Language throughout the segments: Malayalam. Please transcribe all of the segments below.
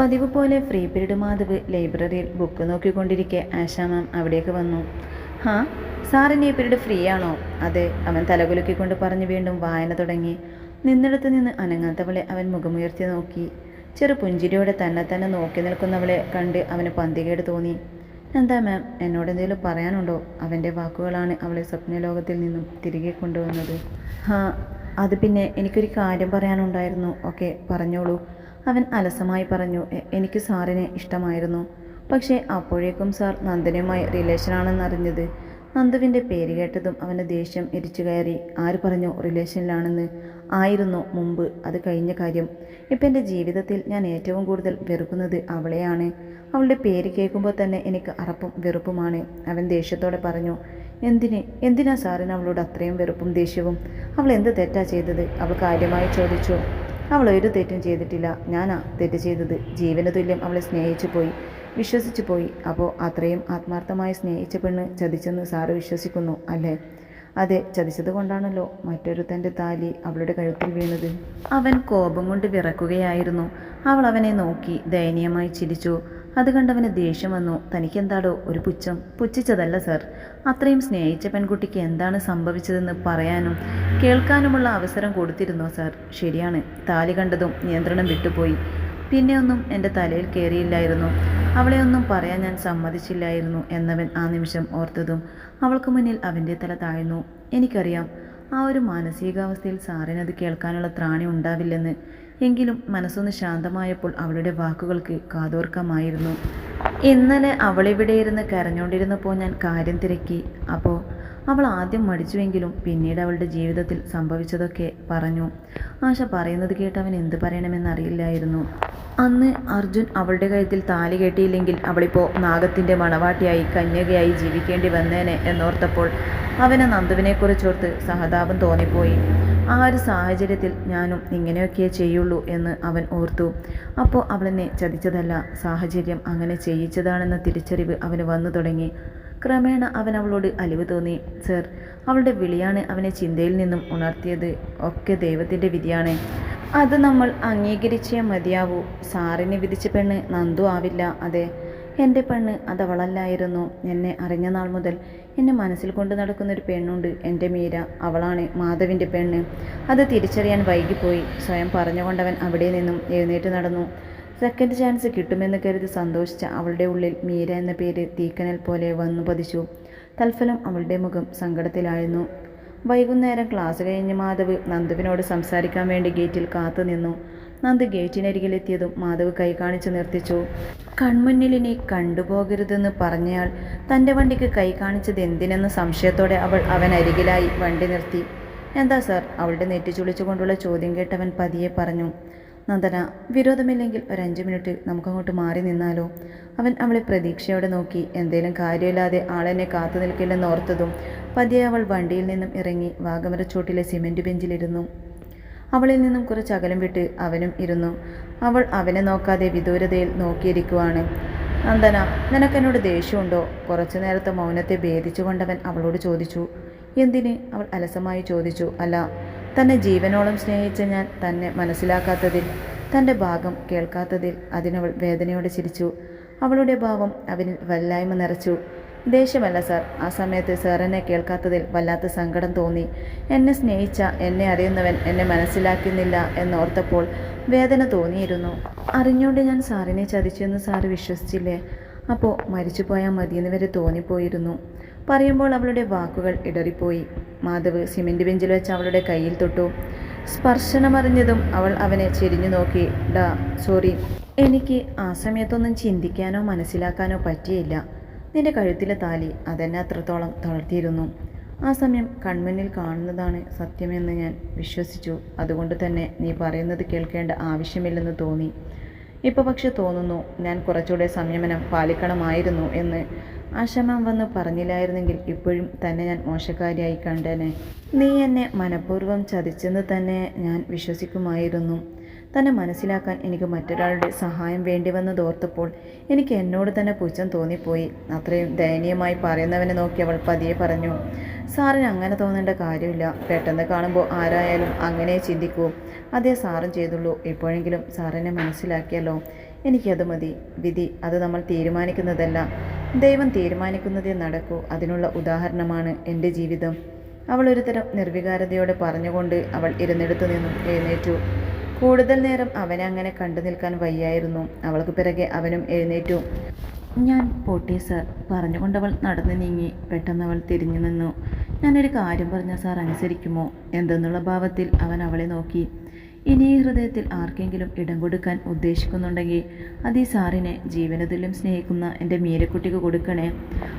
പതിവ് പോലെ ഫ്രീ പീരീഡ് മാധവ് ലൈബ്രറിയിൽ ബുക്ക് നോക്കിക്കൊണ്ടിരിക്കെ. ആശാ മാം അവിടേക്ക് വന്നു. ഹാ സാറിന് ഈ പീരീഡ് ഫ്രീ ആണോ? അതെ അവൻ തലകുലുക്കിക്കൊണ്ട് പറഞ്ഞു വീണ്ടും വായന തുടങ്ങി. നിന്നിടത്ത് നിന്ന് അനങ്ങാത്തവളെ അവൻ മുഖമുയർത്തി നോക്കി. ചെറു പുഞ്ചിരിയോടെ തന്നെ തന്നെ നോക്കി നിൽക്കുന്നവളെ കണ്ട് അവന് പന്തികേട് തോന്നി. എന്താ മാം എന്നോട് എന്തെങ്കിലും പറയാനുണ്ടോ? അവന്റെ വാക്കുകളാണ് അവളെ സ്വപ്നലോകത്തിൽ നിന്നും തിരികെ കൊണ്ടുവന്നത്. ഹാ അത് പിന്നെ എനിക്കൊരു കാര്യം പറയാനുണ്ടായിരുന്നു. ഓക്കെ പറഞ്ഞോളൂ. അവൻ അലസമായി പറഞ്ഞു എനിക്ക് സാറിനെ ഇഷ്ടമായിരുന്നു. പക്ഷേ അപ്പോഴേക്കും സാർ നന്ദനുമായി റിലേഷനാണെന്നറിഞ്ഞത് നന്ദുവിന്റെ പേര് കേട്ടതും അവന്റെ ദേഷ്യം എരിച്ചു കയറി. ആര് പറഞ്ഞു റിലേഷനിലാണെന്ന് ആയിരുന്നു മുമ്പ്. അത് കഴിഞ്ഞ കാര്യം. ഇപ്പം എന്റെ ജീവിതത്തിൽ ഞാൻ ഏറ്റവും കൂടുതൽ വെറുക്കുന്നത് അവളെയാണ്. അവളുടെ പേര് കേൾക്കുമ്പോൾ തന്നെ എനിക്ക് അറപ്പും വെറുപ്പുമാണ്. അവൻ ദേഷ്യത്തോടെ പറഞ്ഞു എന്തിന്? എന്തിനാ സാറിന് അവളോട് അത്രയും വെറുപ്പും ദേഷ്യവും? അവൾ എന്ത് തെറ്റാ ചെയ്തത്? അവൾ കാര്യമായി ചോദിച്ചു അവൾ ഒരു തെറ്റും ചെയ്തിട്ടില്ല. ഞാനാ തെറ്റ് ചെയ്തത്. ജീവന തുല്യം അവളെ സ്നേഹിച്ചു പോയി. വിശ്വസിച്ചു പോയി. അപ്പോൾ അത്രയും ആത്മാർത്ഥമായി സ്നേഹിച്ച പെണ്ണ് ചതിച്ചെന്ന് സാറ് വിശ്വസിക്കുന്നു അല്ലേ? അതെ ചതിച്ചത് കൊണ്ടാണല്ലോ മറ്റൊരു തന്റെ താലി അവളുടെ കഴുത്തിൽ വീണത്. അവൻ കോപം കൊണ്ട് വിറക്കുകയായിരുന്നു. അവൾ അവനെ നോക്കി ദയനീയമായി ചിരിച്ചു. അത് കണ്ടവന് ദേഷ്യം വന്നു. തനിക്കെന്താടോ ഒരു പുച്ഛം? പുച്ഛിച്ചതല്ല സർ. അത്രയും സ്നേഹിച്ച പെൺകുട്ടിക്ക് എന്താണ് സംഭവിച്ചതെന്ന് പറയാനും കേൾക്കാനുമുള്ള അവസരം കൊടുത്തിരുന്നോ സാർ? ശരിയാണ്. താലി കണ്ടതും നിയന്ത്രണം വിട്ടുപോയി. പിന്നെ ഒന്നും എന്റെ തലയിൽ കയറിയില്ലായിരുന്നു അവളെ ഒന്നും പറയാൻ ഞാൻ സമ്മതിച്ചില്ലായിരുന്നു എന്നവൻ ആ നിമിഷം ഓർത്തതും അവൾക്ക് മുന്നിൽ അവന്റെ തല താഴ്ന്നു. എനിക്കറിയാം ആ ഒരു മാനസികാവസ്ഥയിൽ സാറിനത് കേൾക്കാനുള്ള ത്രാണി ഉണ്ടാവില്ലെന്ന്. എങ്കിലും മനസ്സൊന്ന് ശാന്തമായപ്പോൾ അവളുടെ വാക്കുകൾക്ക് കാതോർക്കമായിരുന്നു. ഇന്നലെ അവളിവിടെ ഇരുന്ന് കരഞ്ഞുകൊണ്ടിരുന്നപ്പോൾ ഞാൻ കാര്യം തിരക്കി. അപ്പോൾ അവൾ ആദ്യം മടിച്ചുവെങ്കിലും പിന്നീട് അവളുടെ ജീവിതത്തിൽ സംഭവിച്ചതൊക്കെ പറഞ്ഞു. ആശ പറയുന്നത് കേട്ട് അവൻ എന്ത് പറയണമെന്നറിയില്ലായിരുന്നു. അന്ന് അർജുൻ അവളുടെ കാര്യത്തിൽ താലി കെട്ടിയില്ലെങ്കിൽ അവളിപ്പോൾ നാഗത്തിന്റെ മണവാട്ടിയായി കന്യകയായി ജീവിക്കേണ്ടി വന്നേനെ എന്നോർത്തപ്പോൾ അവനെ നന്ദുവിനെക്കുറിച്ചോർത്ത് സഹതാപം തോന്നിപ്പോയി. ആ ഒരു സാഹചര്യത്തിൽ ഞാനും ഇങ്ങനെയൊക്കെ ചെയ്യുള്ളൂ എന്ന് അവൻ ഓർത്തു. അപ്പോൾ അവളെന്നെ ചതിച്ചതല്ല സാഹചര്യം അങ്ങനെ ചെയ്യിച്ചതാണെന്ന തിരിച്ചറിവ് അവന് വന്നു തുടങ്ങി. ക്രമേണ അവൻ അവളോട് അലിവ് തോന്നി. സർ അവളുടെ വിളിയാണ് അവനെ ചിന്തയിൽ നിന്നും ഉണർത്തിയത്. ഒക്കെ ദൈവത്തിന്റെ വിധിയാണ്. അത് നമ്മൾ അംഗീകരിച്ചേ മതിയാവൂ. സാറിനെ വിധിച്ച പെണ്ണ് നന്ദു ആവില്ല അതെ. എന്റെ പെണ്ണ് അതവളല്ലായിരുന്നു എന്നെ അറിഞ്ഞ നാൾ മുതൽ എന്നെ മനസ്സിൽ കൊണ്ട് നടക്കുന്ന ഒരു പെണ്ണുണ്ട്. എന്റെ മീര. അവളാണ് മാധവിന്റെ പെണ്ണ്. അത് തിരിച്ചറിയാൻ വൈകിപ്പോയി. സ്വയം പറഞ്ഞുകൊണ്ടവൻ അവിടെ നിന്നും എഴുന്നേറ്റ് നടന്നു. സെക്കൻഡ് ചാൻസ് കിട്ടുമെന്ന് കരുതി സന്തോഷിച്ച അവളുടെ ഉള്ളിൽ മീര എന്ന പേര് തീക്കനൽ പോലെ വന്നു പതിച്ചു. തൽഫലം അവളുടെ മുഖം സങ്കടത്തിലായിരുന്നു. വൈകുന്നേരം ക്ലാസ് കഴിഞ്ഞ് മാധവ് നന്ദുവിനോട് സംസാരിക്കാൻ വേണ്ടി ഗേറ്റിൽ കാത്തു നിന്നു. നന്ദ് ഗേറ്റിനരികിലെത്തിയതും മാധവ് കൈ കാണിച്ച് നിർത്തിച്ചു. കൺമുന്നിലിനെ കണ്ടുപോകരുതെന്ന് പറഞ്ഞയാൾ തന്റെ വണ്ടിക്ക് കൈ കാണിച്ചത് എന്തിനെന്ന് സംശയത്തോടെ അവൾ അവൻ അരികിലായി വണ്ടി നിർത്തി. എന്താ സാർ? അവളുടെ നെറ്റി ചുളിച്ചുകൊണ്ടുള്ള ചോദ്യം കേട്ടവൻ പതിയെ പറഞ്ഞു. നന്ദന വിരോധമില്ലെങ്കിൽ ഒരു അഞ്ച് മിനിറ്റ് നമുക്കങ്ങോട്ട് മാറി നിന്നാലോ? അവൻ അവളെ പ്രതീക്ഷയോടെ നോക്കി. എന്തേലും കാര്യമില്ലാതെ ആളെന്നെ കാത്തു നിൽക്കില്ലെന്ന് ഓർത്തതും പതിയെ അവൾ വണ്ടിയിൽ നിന്നും ഇറങ്ങി വാഗമരച്ചോട്ടിലെ സിമന്റ് ബെഞ്ചിലിരുന്നു. അവളിൽ നിന്നും കുറച്ച് അകലം വിട്ട് അവനും ഇരുന്നു. അവൾ അവനെ നോക്കാതെ വിദൂരതയിൽ നോക്കിയിരിക്കുവാണ്. നന്ദന നിനക്കെന്നോട് ദേഷ്യമുണ്ടോ? കുറച്ചു നേരത്തെ മൗനത്തെ ഭേദിച്ചുകൊണ്ടവൻ അവളോട് ചോദിച്ചു. എന്തിന്? അവൾ അലസമായി ചോദിച്ചു. അല്ല തന്നെ ജീവനോളം സ്നേഹിച്ച ഞാൻ തന്നെ മനസ്സിലാക്കാത്തതിൽ തന്റെ ഭാഗം കേൾക്കാത്തതിൽ അതിനവൾ വേദനയോടെ ചിരിച്ചു. അവളുടെ ഭാവം അവനിൽ വല്ലായ്മ നിറച്ചു. ദേഷ്യമല്ല സാർ ആ സമയത്ത് എന്നെ കേൾക്കാത്തതിൽ വല്ലാത്ത സങ്കടം തോന്നി. എന്നെ സ്നേഹിച്ച എന്നെ അറിയുന്നവൻ എന്നെ മനസ്സിലാക്കുന്നില്ല എന്നോർത്തപ്പോൾ വേദന തോന്നിയിരുന്നു. അറിഞ്ഞുകൊണ്ട് ഞാൻ സാറിനെ ചതിച്ചെന്ന് സാറ് വിശ്വസിച്ചില്ലേ? അപ്പോൾ മരിച്ചു പോയാൽ മതിയെന്ന് വരെ തോന്നിപ്പോയിരുന്നു. പറയുമ്പോൾ അവളുടെ വാക്കുകൾ ഇടറിപ്പോയി. മാധവ് സിമെന്റ് ബെഞ്ചിൽ വെച്ച് അവളുടെ കയ്യിൽ തൊട്ടു. സ്പർശനമറിഞ്ഞതും അവൾ അവനെ ചെരിഞ്ഞു നോക്കി. ഡാ സോറി. എനിക്ക് ആ സമയത്തൊന്നും ചിന്തിക്കാനോ മനസ്സിലാക്കാനോ പറ്റിയില്ല. നിന്റെ കഴുത്തിലെ താലി അതെന്നെ അത്രത്തോളം തളർത്തിയിരുന്നു. ആ സമയം കൺമുന്നിൽ കാണുന്നതാണ് സത്യമെന്ന് ഞാൻ വിശ്വസിച്ചു. അതുകൊണ്ട് തന്നെ നീ പറയുന്നത് കേൾക്കേണ്ട ആവശ്യമില്ലെന്ന് തോന്നി. ഇപ്പോൾ പക്ഷെ തോന്നുന്നു ഞാൻ കുറച്ചുകൂടെ സംയമനം പാലിക്കണമായിരുന്നു എന്ന് ആശമാൻ വന്ന് പറഞ്ഞില്ലായിരുന്നെങ്കിൽ ഇപ്പോഴും തന്നെ ഞാൻ മോശക്കാരിയായി കണ്ടേനെ. നീ എന്നെ മനഃപൂർവം ചതിച്ചെന്ന് തന്നെ ഞാൻ വിശ്വസിക്കുമായിരുന്നു. തന്നെ മനസ്സിലാക്കാൻ എനിക്ക് മറ്റൊരാളുടെ സഹായം വേണ്ടി വന്നതോർത്തപ്പോൾ എനിക്ക് എന്നോട് തന്നെ പുച്ഛം തോന്നിപ്പോയി. അത്രയും ദയനീയമായി പറയുന്നവനെ നോക്കി അവൾ പതിയെ പറഞ്ഞു സാറിന് അങ്ങനെ തോന്നേണ്ട കാര്യമില്ല. പെട്ടെന്ന് കാണുമ്പോൾ ആരായാലും അങ്ങനെ ചിന്തിക്കൂ. അതേ സാറും ചെയ്തുള്ളൂ. ഇപ്പോഴെങ്കിലും സാറിനെ മനസ്സിലാക്കിയല്ലോ എനിക്കത് മതി. വിധി അത് നമ്മൾ തീരുമാനിക്കുന്നതല്ല. ദൈവം തീരുമാനിക്കുന്നതേ നടക്കൂ. അതിനുള്ള ഉദാഹരണമാണ് എന്റെ ജീവിതം. അവൾ ഒരുതരം നിർവികാരതയോടെ പറഞ്ഞുകൊണ്ട് അവൾ ഇരുന്നിടത്തു നിന്നും എഴുന്നേറ്റു. കൂടുതൽ നേരം അവനെ അങ്ങനെ കണ്ടു നിൽക്കാൻ വയ്യായിരുന്നു. അവൾക്ക് പിറകെ അവനും എഴുന്നേറ്റു. ഞാൻ പോട്ടി സർ പറഞ്ഞുകൊണ്ടവൾ നടന്നു നീങ്ങി. പെട്ടെന്ന് അവൾ തിരിഞ്ഞു നിന്നു. ഞാനൊരു കാര്യം പറഞ്ഞ സാർ അനുസരിക്കുമോ? എന്തെന്നുള്ള ഭാവത്തിൽ അവൻ അവളെ നോക്കി. ഇനി ഹൃദയത്തിൽ ആർക്കെങ്കിലും ഇടം കൊടുക്കാൻ ഉദ്ദേശിക്കുന്നുണ്ടെങ്കിൽ അത് ഈ സാറിനെ ജീവനത്തിലും സ്നേഹിക്കുന്ന എന്റെ മീരക്കുട്ടിക്ക് കൊടുക്കണേ.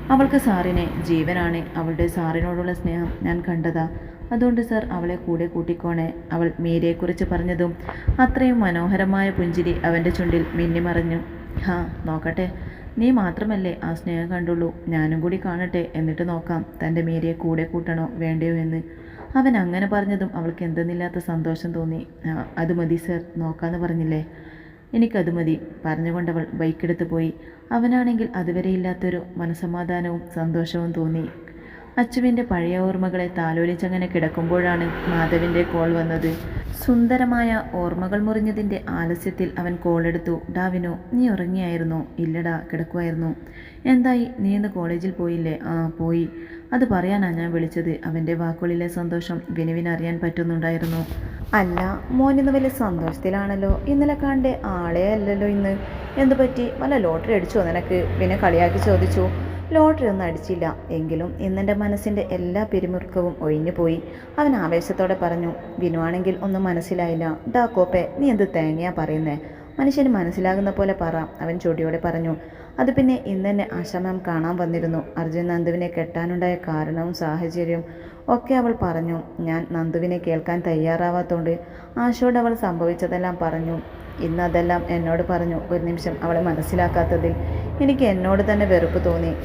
അവൾക്ക് സാറിനെ ജീവനാണ്. അവളുടെ സാറിനോടുള്ള സ്നേഹം ഞാൻ കണ്ടതാ. അതുകൊണ്ട് സാർ അവളെ കൂടെ കൂട്ടിക്കോണേ. അവൾ മീരയെക്കുറിച്ച് പറഞ്ഞതും അത്രയും മനോഹരമായ പുഞ്ചിരി അവന്റെ ചുണ്ടിൽ മിന്നിമറഞ്ഞു. ഹാ നോക്കട്ടെ. നീ മാത്രമല്ലേ ആ സ്നേഹം കണ്ടുള്ളൂ? ഞാനും കൂടി കാണട്ടെ എന്നിട്ട് നോക്കാം തന്റെ മീരയെ കൂടെ കൂട്ടണോ വേണ്ടയോ എന്ന്. അവൻ അങ്ങനെ പറഞ്ഞതും അവൾക്ക് എന്തെന്നില്ലാത്ത സന്തോഷം തോന്നി. "ആ, അത് മതി സർ നോക്കാമെന്ന് പറഞ്ഞില്ലേ? എനിക്കത് മതി പറഞ്ഞുകൊണ്ടവൾ ബൈക്കെടുത്ത് പോയി. അവനാണെങ്കിൽ അതുവരെ ഇല്ലാത്തൊരു മനസമാധാനവും സന്തോഷവും തോന്നി. അച്ചുവിന്റെ പഴയ ഓർമ്മകളെ താലോലിച്ചങ്ങനെ കിടക്കുമ്പോഴാണ് മാധവിന്റെ കോൾ വന്നത്. സുന്ദരമായ ഓർമ്മകൾ മുറിഞ്ഞതിന്റെ ആലസ്യത്തിൽ അവൻ കോളെടുത്തു ഡാവിനോ നീ ഉറങ്ങിയായിരുന്നോ? ഇല്ലടാ കിടക്കുമായിരുന്നു എന്തായി? നീ ഇന്ന് കോളേജിൽ പോയില്ലേ? ആ പോയി. അത് പറയാനാണ് ഞാൻ വിളിച്ചത്. അവന്റെ വാക്കുകളിലെ സന്തോഷം വിനുവിനറിയാൻ പറ്റുന്നുണ്ടായിരുന്നു. അല്ല മോൻ ഇന്ന് വലിയ സന്തോഷത്തിലാണല്ലോ. ഇന്നലെ കണ്ടേ ആളെ അല്ലല്ലോ ഇന്ന്. എന്തു പറ്റി വല്ല ലോട്ടറി അടിച്ചോ നിനക്ക്? പിന്നെ കളിയാക്കി ചോദിച്ചു. ലോട്ടറി ഒന്നും അടിച്ചില്ല. എങ്കിലും ഇന്നെന്റെ മനസ്സിന്റെ എല്ലാ പിരിമുറുക്കവും ഒഴിഞ്ഞു പോയി. അവൻ ആവേശത്തോടെ പറഞ്ഞു വിനുവാണെങ്കിൽ ഒന്നും മനസ്സിലായില്ല. ഡാ കോപ്പെ നീ എന്ത് തേങ്ങയാ പറയുന്നേ? മനുഷ്യന് മനസ്സിലാകുന്ന പോലെ പറ അവൻ ചൊടിയോടെ പറഞ്ഞു. അത് പിന്നെ ഇന്ന് തന്നെ ആശാ കാണാൻ വന്നിരുന്നു. അർജുൻ നന്ദുവിനെ കെട്ടാനുണ്ടായ കാരണവും സാഹചര്യവും ഒക്കെ അവൾ പറഞ്ഞു. ഞാൻ നന്ദുവിനെ കേൾക്കാൻ തയ്യാറാവാത്തോണ്ട് ആശയോട് അവൾ സംഭവിച്ചതെല്ലാം പറഞ്ഞു. ഇന്ന് അതെല്ലാം എന്നോട് പറഞ്ഞു. ഒരു നിമിഷം അവളെ മനസ്സിലാക്കാത്തതിൽ എനിക്ക് എന്നോട് തന്നെ വെറുപ്പ് തോന്നി.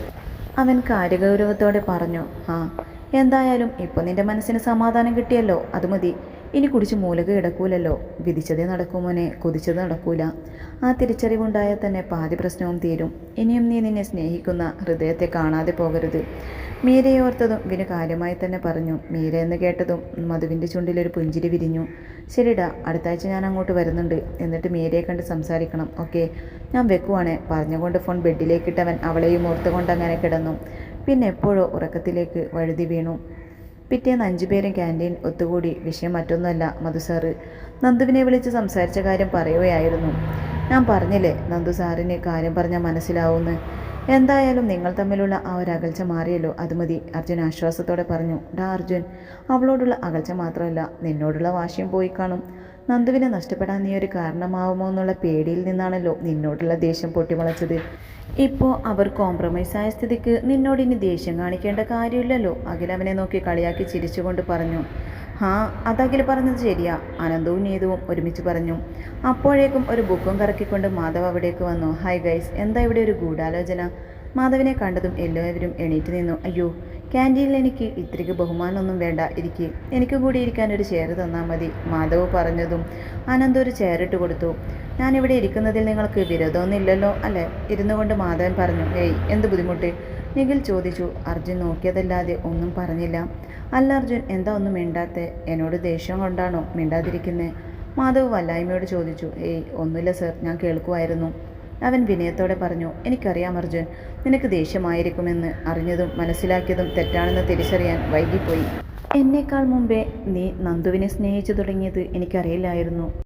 അവൻ കാര്യഗൗരവത്തോടെ പറഞ്ഞു ആ എന്തായാലും ഇപ്പോൾ നിന്റെ മനസ്സിന് സമാധാനം കിട്ടിയല്ലോ അത് മതി. ഇനി കുടിച്ച് മൂലക കിടക്കൂലല്ലോ. വിധിച്ചതേ നടക്കുമോനെ കൊതിച്ചത് നടക്കൂല. ആ തിരിച്ചറിവുണ്ടായാൽ തന്നെ പാതി പ്രശ്നവും തീരും. ഇനിയും നീ നിന്നെ സ്നേഹിക്കുന്ന ഹൃദയത്തെ കാണാതെ പോകരുത്. മീരയെ ഓർത്തതും വിനു കാര്യമായി തന്നെ പറഞ്ഞു. മീര എന്ന് കേട്ടതും മധുവിന്റെ ചുണ്ടിലൊരു പുഞ്ചിരി വിരിഞ്ഞു. ശരിടാ അടുത്താഴ്ച ഞാൻ അങ്ങോട്ട് വരുന്നുണ്ട്. എന്നിട്ട് മീരയെ കണ്ട് സംസാരിക്കണം. ഓക്കെ. ഞാൻ വെക്കുവാണ്. പറഞ്ഞുകൊണ്ട് ഫോൺ ബെഡിലേക്കിട്ടവൻ അവളെയും ഓർത്തുകൊണ്ട് അങ്ങനെ കിടന്നു. പിന്നെ എപ്പോഴോ ഉറക്കത്തിലേക്ക് വഴുതി വീണു. പിറ്റേന്ന് അഞ്ചുപേരും ക്യാന്റീൻ ഒത്തുകൂടി. വിഷയം മറ്റൊന്നുമല്ല മധു സാറ്. നന്ദുവിനെ വിളിച്ച് സംസാരിച്ച കാര്യം പറയുകയായിരുന്നു. ഞാൻ പറഞ്ഞില്ലേ നന്ദു സാറിന് കാര്യം പറഞ്ഞാൽ മനസ്സിലാവുമെന്ന്. എന്തായാലും നിങ്ങൾ തമ്മിലുള്ള ആ ഒരു അകൽച്ച മാറിയല്ലോ അത് മതി അർജുൻ ആശ്വാസത്തോടെ പറഞ്ഞു. ഡാ അർജുൻ അവളോടുള്ള അകൽച്ച മാത്രമല്ല നിന്നോടുള്ള വാശിയും പോയി കാണും. നന്ദുവിനെ നഷ്ടപ്പെടാൻ നീ ഒരു കാരണമാവുമോ എന്നുള്ള പേടിയിൽ നിന്നാണല്ലോ നിന്നോടുള്ള ദേഷ്യം പൊട്ടിമുളച്ചത്. ഇപ്പോൾ അവർ കോംപ്രമൈസ് ആയ സ്ഥിതിക്ക് നിന്നോട് ഇനി ദേഷ്യം കാണിക്കേണ്ട കാര്യമില്ലല്ലോ. അഖിൽ അവനെ നോക്കി കളിയാക്കി ചിരിച്ചുകൊണ്ട് പറഞ്ഞു. ഹാ അതഖിൽ പറഞ്ഞത് ശരിയാ. അനന്തവും നീതുവും ഒരുമിച്ച് പറഞ്ഞു. അപ്പോഴേക്കും ഒരു ബുക്കും കറക്കിക്കൊണ്ട് മാധവ് അവിടേക്ക് വന്നു. ഹായ് ഗൈസ് എന്താ ഇവിടെ ഒരു ഗൂഢാലോചന? മാധവിനെ കണ്ടതും എല്ലാവരും എണീറ്റ് നിന്നു. അയ്യോ ക്യാന്റീനിൽ എനിക്ക് ഇത്രയ്ക്ക് ബഹുമാനമൊന്നും വേണ്ട. ഇരിക്ക്. എനിക്ക് കൂടി ഇരിക്കാൻ ഒരു ചെയർ തന്നാൽ മതി. മാധവ് പറഞ്ഞതും അനന്ത ഒരു ചെയർ ഇട്ട് കൊടുത്തു. ഞാനിവിടെ ഇരിക്കുന്നതിൽ നിങ്ങൾക്ക് വിരോധമൊന്നുമില്ലല്ലോ അല്ലേ? ഇരുന്നു കൊണ്ട് മാധവൻ പറഞ്ഞു ഏയ് എന്ത് ബുദ്ധിമുട്ട്? നിഖിൽ ചോദിച്ചു അർജുൻ നോക്കിയതല്ലാതെ ഒന്നും പറഞ്ഞില്ല. അല്ല അർജുൻ എന്താ ഒന്നും മിണ്ടാത്തെ? എന്നോട് ദേഷ്യം കൊണ്ടാണോ മിണ്ടാതിരിക്കുന്നത് മാധവ് വല്ലായ്മയോട് ചോദിച്ചു ഏയ് ഒന്നുമില്ല സർ ഞാൻ കേൾക്കുമായിരുന്നു അവൻ വിനയത്തോടെ പറഞ്ഞു എനിക്കറിയാം അർജുൻ നിനക്ക് ദേഷ്യമായിരിക്കുമെന്ന് അറിഞ്ഞതും മനസ്സിലാക്കിയതും തെറ്റാണെന്ന് തിരിച്ചറിയാൻ വൈകിപ്പോയി. എന്നേക്കാൾ മുമ്പേ നീ നന്ദുവിനെ സ്നേഹിച്ചു തുടങ്ങിയത് എനിക്കറിയില്ലായിരുന്നു.